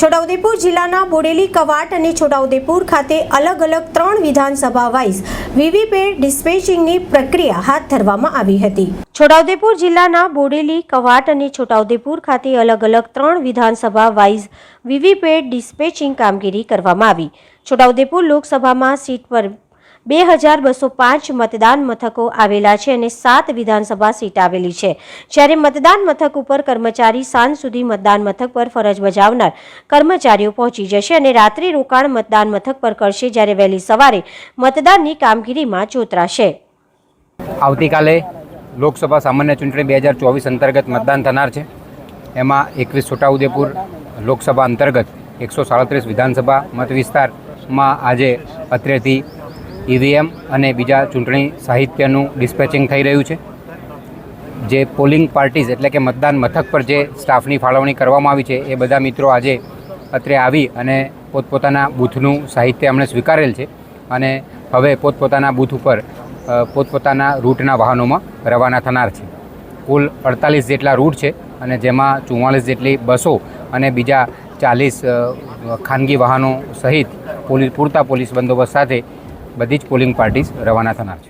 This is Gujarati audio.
છોટાઉદેપુર જિલ્લાના બોડેલી કવાટ અને છોટાઉદેપુર ખાતે અલગ અલગ ત્રણ વિધાનસભા વાઇઝ વીવીપેટ ડિસ્પેચિંગની પ્રક્રિયા હાથ ધરવામાં આવી હતી. છોટાઉદેપુર જિલ્લાના બોડેલી કવાટ અને છોટાઉદેપુર ખાતે અલગ અલગ ત્રણ વિધાનસભા વાઇઝ વીવીપેટ ડિસ્પેચિંગ કામગીરી કરવામાં આવી. છોટાઉદેપુર લોકસભામાં સીટ પર બે હજાર બસો પાંચ મતદાન મથકો આવેલા છે અને સાત વિધાનસભા સીટ આવેલી છે. જ્યારે મતદાન મથક ઉપર કર્મચારી સાંજ સુધી મતદાન મથક પર ફરજ બજાવનાર કર્મચારીઓ પહોંચી જશે અને રાત્રિ રોકાણ મતદાન મથક પર કરશે જ્યારે વહેલી સવારે મતદાનની કામગીરીમાં જોતરાશે આવતીકાલે લોકસભા સામાન્ય ચૂંટણી બે હજાર ચોવીસ અંતર્ગત મતદાન થનાર છે. એમાં એકવીસ છોટાઉદેપુર લોકસભા અંતર્ગત એકસો સાડત્રીસ વિધાનસભા મત વિસ્તારમાં આજે અત્રેથી ઈવીએમ અને બીજા ચૂંટણી સાહિત્યનું ડિસ્પેચિંગ થઈ રહ્યું છે. જે પોલિંગ પાર્ટીઝ એટલે કે મતદાન મથક પર જે સ્ટાફની ફાળવણી કરવામાં આવી છે, એ બધા મિત્રો આજે અત્રે આવી અને પોતપોતાના બૂથનું સાહિત્ય એમણે સ્વીકારેલ છે અને હવે પોતપોતાના બૂથ ઉપર પોતપોતાના રૂટના વાહનોમાં રવાના થનાર છે. કુલ અડતાલીસ જેટલા રૂટ છે અને જેમાં ચુમ્માલીસ જેટલી બસો અને બીજા ચાલીસ ખાનગી વાહનો સહિત પોલીસ પૂરતા પોલીસ બંદોબસ્ત સાથે બધી જ પોલિંગ પાર્ટીઝ રવાના થનાર છે.